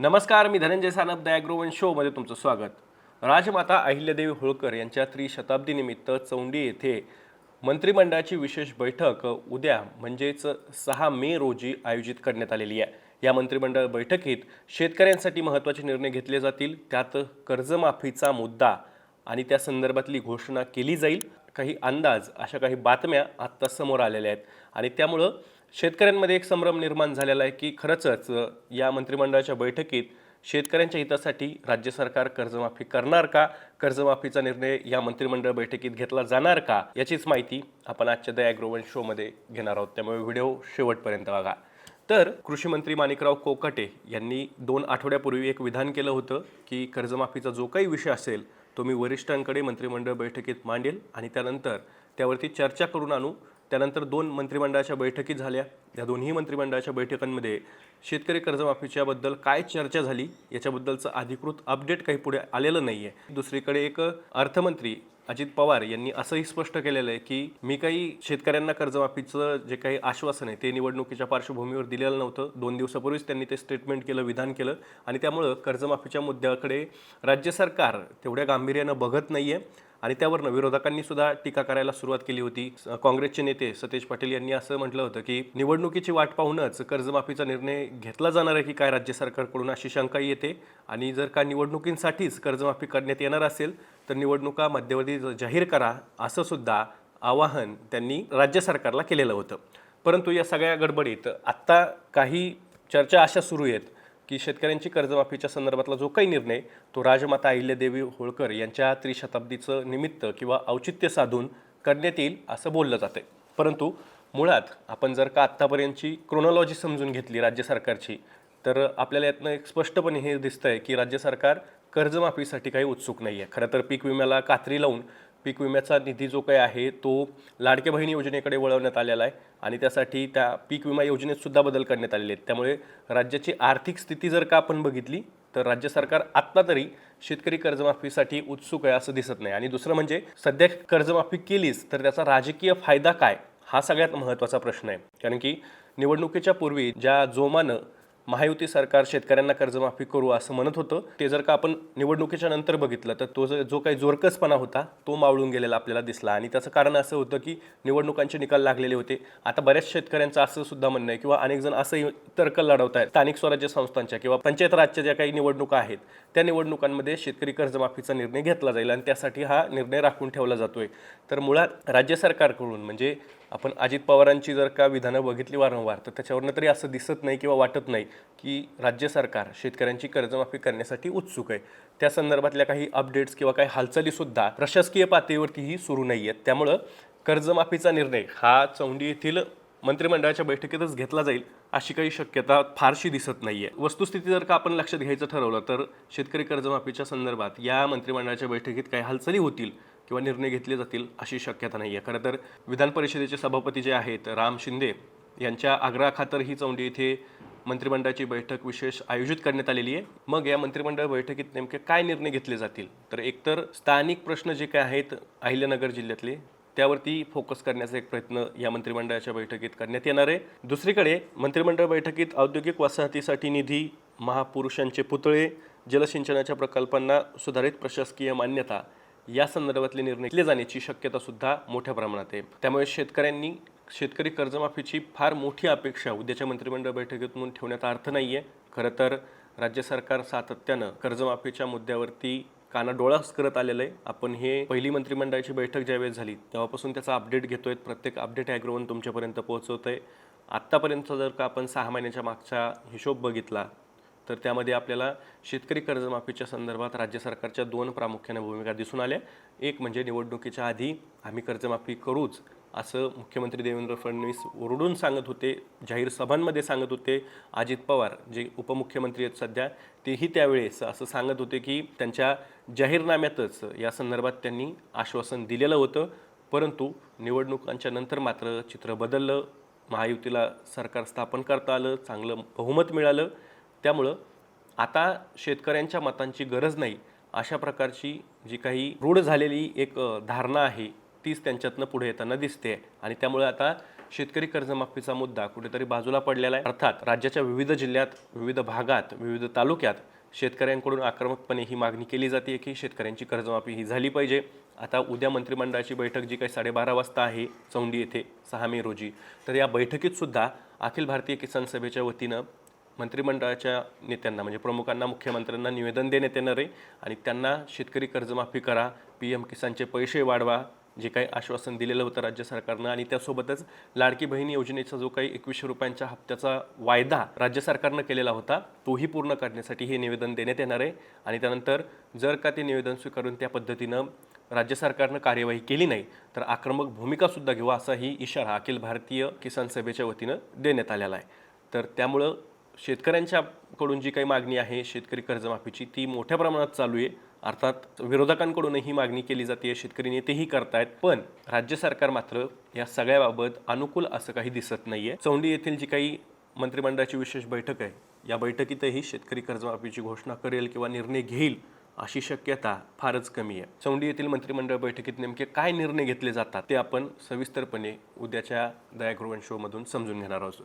नमस्कार मी धनंजय सानप द ॲग्रोवन शोमध्ये तुमचं स्वागत. राजमाता अहिल्यादेवी होळकर यांच्या त्रिशताब्दीनिमित्त चौंडी येथे मंत्रिमंडळाची विशेष बैठक उद्या म्हणजेच सहा मे रोजी आयोजित करण्यात आलेली आहे. या मंत्रिमंडळ बैठकीत शेतकऱ्यांसाठी महत्त्वाचे निर्णय घेतले जातील त्यात कर्जमाफीचा मुद्दा आणि त्या संदर्भातली घोषणा केली जाईल. काही अंदाज अशा काही बातम्या आत्ता समोर आलेल्या आहेत. आणि त्यामुळं शेतकऱ्यांमध्ये एक संभ्रम निर्माण झालेला आहे की खरंच या मंत्रिमंडळाच्या बैठकीत शेतकऱ्यांच्या हितासाठी राज्य सरकार कर्जमाफी करणार का? कर्जमाफीचा निर्णय या मंत्रिमंडळ बैठकीत घेतला जाणार का? याचीच माहिती आपण आजच्या द ॲग्रोवन शोमध्ये घेणार आहोत. त्यामुळे व्हिडिओ शेवटपर्यंत बघा. तर कृषी मंत्री माणिकराव कोकाटे यांनी दोन आठवड्यापूर्वी एक विधान केलं होतं की कर्जमाफीचा जो काही विषय असेल तो मी वरिष्ठांकडे मंत्रिमंडळ बैठकीत मांडेल आणि त्यानंतर त्यावरती चर्चा करून आणू. त्यानंतर दोन मंत्रिमंडळाच्या बैठकी झाल्या. या दोन्ही मंत्रिमंडळाच्या बैठकांमध्ये शेतकरी कर्जमाफीच्याबद्दल काय चर्चा झाली याच्याबद्दलचं अधिकृत अपडेट काही पुढे आलेलं नाही आहे दुसरीकडे एक अर्थमंत्री अजित पवार यांनी असंही स्पष्ट केलेलं आहे की मी काही शेतकऱ्यांना कर्जमाफीचं जे काही आश्वासन आहे ते निवडणुकीच्या पार्श्वभूमीवर दिलेलं नव्हतं. दोन दिवसापूर्वीच त्यांनी ते स्टेटमेंट केलं विधान केलं आणि त्यामुळं कर्जमाफीच्या मुद्द्याकडे राज्य सरकार तेवढ्या गांभीर्यानं बघत नाही आहे आणि त्यावरनं विरोधकांनी सुद्धा टीका करायला सुरुवात केली होती. काँग्रेसचे नेते सतेज पाटील यांनी असं म्हटलं होतं की निवडणुकीची वाट पाहूनच कर्जमाफीचा निर्णय घेतला जाणार आहे की काय राज्य सरकारकडून अशी शंका येते. आणि जर का निवडणुकींसाठीच कर्जमाफी करण्यात येणार असेल तर निवडणुका मध्यवर्ती जाहीर करा असं सुद्धा आवाहन त्यांनी राज्य सरकारला केलेलं होतं. परंतु या सगळ्या गडबडीत आत्ता काही चर्चा अशा सुरू आहेत. की शेतकऱ्यांची कर्जमाफीच्या संदर्भातला जो काही निर्णय तो राजमाता अहिल्यादेवी होळकर यांच्या त्रिशताब्दीचं निमित्त किंवा औचित्य साधून करण्यात येईल असं बोललं जातं परंतु मुळात आपण जर का आत्तापर्यंतची क्रोनॉलॉजी समजून घेतली राज्य सरकारची तर आपल्याला यातनं एक स्पष्टपणे हे दिसतंय की राज्य सरकार कर्जमाफीसाठी काही उत्सुक नाही आहे खरं तर पीक विम्याला कात्री लावून पीक विम्याचा निधी जो काही आहे तो लाडके बहीण योजनेकडे वळवण्यात आलेला आहे आणि त्यासाठी त्या पीक विमा योजनेत सुद्धा बदल करण्यात आलेले आहेत. त्यामुळे राज्याची आर्थिक स्थिती जर का आपण बघितली तर राज्य सरकार आत्ता तरी शेतकरी कर्जमाफीसाठी उत्सुक आहे असं दिसत नाही. आणि दुसरं म्हणजे सध्या कर्जमाफी केलीच तर त्याचा राजकीय फायदा काय? हा सगळ्यात महत्त्वाचा प्रश्न आहे. कारण की निवडणुकीच्या पूर्वी ज्या जोमानं महायुती सरकार शेतकऱ्यांना कर्जमाफी करू असं म्हणत होतं. ते जर का आपण निवडणुकीच्या नंतर बघितलं तर तो जो जो काही जोरकसपणा होता तो मावळून गेलेला आपल्याला दिसला. आणि त्याचं कारण असं होतं की निवडणुकांचे निकाल लागलेले होते. आता बऱ्याच शेतकऱ्यांचं असं सुद्धा म्हणणं आहे किंवा अनेक जण असंही तर्क लढवत आहेत स्थानिक स्वराज्य संस्थांच्या किंवा पंचायत राजच्या ज्या काही निवडणुका आहेत त्या निवडणुकांमध्ये शेतकरी कर्जमाफीचा निर्णय घेतला जाईल आणि त्यासाठी हा निर्णय राखून ठेवला जातोय. तर मुळात राज्य सरकारकडून म्हणजे आपण अजित पवारांची जर का विधानं बघितली वारंवार तर त्याच्यावरनं तरी असं दिसत नाही किंवा वाटत नाही की राज्य सरकार शेतकऱ्यांची कर्जमाफी करण्यासाठी उत्सुक आहे. त्या संदर्भातल्या काही अपडेट्स किंवा काही हालचालीसुद्धा प्रशासकीय पातळीवरतीही सुरू नाही आहेत त्यामुळं कर्जमाफीचा निर्णय हा चौंडी येथील मंत्रिमंडळाच्या बैठकीतच घेतला जाईल अशी काही शक्यता फारशी दिसत नाही आहे वस्तुस्थिती जर का आपण लक्षात घ्यायचं ठरवलं तर शेतकरी कर्जमाफीच्या संदर्भात या मंत्रिमंडळाच्या बैठकीत काही हालचाली होतील. किंवा निर्णय घेतले जातील अशी शक्यता नाही आहे खरं तर विधान परिषदेचे सभापती जे आहेत राम शिंदे यांच्या आग्रहाखातर ही चौंडी इथे मंत्रिमंडळाची बैठक विशेष आयोजित करण्यात आलेली आहे. मग या मंत्रिमंडळ बैठकीत नेमके काय निर्णय घेतले जातील? तर एकतर स्थानिक प्रश्न जे काय आहेत अहिल्यानगर जिल्ह्यातले त्यावरती फोकस करण्याचा एक प्रयत्न या मंत्रिमंडळाच्या बैठकीत करण्यात येणार आहे. दुसरीकडे मंत्रिमंडळ बैठकीत औद्योगिक वसाहतीसाठी निधी महापुरुषांचे पुतळे जलसिंचनाच्या प्रकल्पांना सुधारित प्रशासकीय मान्यता या संदर्भातले निर्णय घेतले जाण्याची शक्यता सुद्धा मोठ्या प्रमाणात आहे. त्यामुळे शेतकऱ्यांनी शेतकरी कर्जमाफीची फार मोठी अपेक्षा उद्याच्या मंत्रिमंडळ बैठकीतून ठेवण्याचा अर्थ नाही आहे खरं तर राज्य सरकार सातत्यानं कर्जमाफीच्या मुद्द्यावरती कानाडोळाच करत आलेलं आहे. आपण हे पहिली मंत्रिमंडळाची बैठक ज्यावेळेस झाली तेव्हापासून त्याचा अपडेट घेतोय. प्रत्येक अपडेट ॲग्रोवन तुमच्यापर्यंत पोहोचवत आहे आत्तापर्यंत जर का आपण सहा महिन्याच्या मागचा हिशोब बघितला तर त्यामध्ये आपल्याला शेतकरी कर्जमाफीच्या संदर्भात राज्य सरकारच्या दोन प्रामुख्याने भूमिका दिसून आल्या. एक म्हणजे निवडणुकीच्या आधी आम्ही कर्जमाफी करूच असं मुख्यमंत्री देवेंद्र फडणवीस ओरडून सांगत होते जाहीर सभांमध्ये सांगत होते. अजित पवार जे उपमुख्यमंत्री आहेत सध्या तेही त्यावेळेस असं सांगत होते की त्यांच्या जाहीरनाम्यातच या संदर्भात त्यांनी आश्वासन दिलेलं होतं. परंतु निवडणुकांच्या नंतर मात्र चित्र बदललं महायुतीला सरकार स्थापन करता आलं चांगलं बहुमत मिळालं. त्यामुळं आता शेतकऱ्यांच्या मतांची गरज नाही अशा प्रकारची जी काही रूढ झालेली एक धारणा आहे तीच त्यांच्यातनं पुढे येताना दिसते. आणि त्यामुळे आता शेतकरी कर्जमाफीचा मुद्दा कुठेतरी बाजूला पडलेला आहे. अर्थात राज्याच्या विविध जिल्ह्यात विविध भागात विविध तालुक्यात शेतकऱ्यांकडून आक्रमकपणे ही मागणी केली जाते की शेतकऱ्यांची कर्जमाफी ही झाली पाहिजे. आता उद्या मंत्रिमंडळाची बैठक जी काही साडेबारा वाजता आहे चौंडी येथे सहा मे रोजी तर या बैठकीतसुद्धा अखिल भारतीय किसान सभेच्या वतीनं मंत्रिमंडळाच्या नेत्यांना म्हणजे प्रमुखांना मुख्यमंत्र्यांना निवेदन देण्यात येणार आहे. आणि त्यांना शेतकरी कर्जमाफी करा पी एम किसानचे पैसे वाढवा जे काही आश्वासन दिलेलं होतं राज्य सरकारनं. आणि त्यासोबतच लाडकी बहीण योजनेचा जो काही एकवीसशे रुपयांच्या हप्त्याचा वायदा राज्य सरकारनं केलेला होता तोही पूर्ण करण्यासाठी हे निवेदन देण्यात येणार आहे. आणि त्यानंतर जर का ते निवेदन स्वीकारून त्या पद्धतीनं राज्य सरकारनं कार्यवाही केली नाही तर आक्रमक भूमिकासुद्धा घेऊ असाही इशारा अखिल भारतीय किसान सभेच्या वतीनं देण्यात आलेला आहे. तर त्यामुळं शेतकऱ्यांच्याकडून जी काही मागणी आहे शेतकरी कर्जमाफीची ती मोठ्या प्रमाणात चालू आहे. अर्थात विरोधकांकडूनही ही मागणी केली जाते शेतकरी नेतेही करतायत. पण राज्य सरकार मात्र या सगळ्याबाबत अनुकूल असं काही दिसत नाही आहे चौंडी येथील जी काही मंत्रिमंडळाची विशेष बैठक आहे या बैठकीतही शेतकरी कर्जमाफीची घोषणा करेल किंवा निर्णय घेईल अशी शक्यता फारच कमी आहे. चौंडी येथील मंत्रिमंडळ बैठकीत नेमके काय निर्णय घेतले जातात ते आपण सविस्तरपणे उद्याच्या दयागृहण शोमधून समजून घेणार आहोत.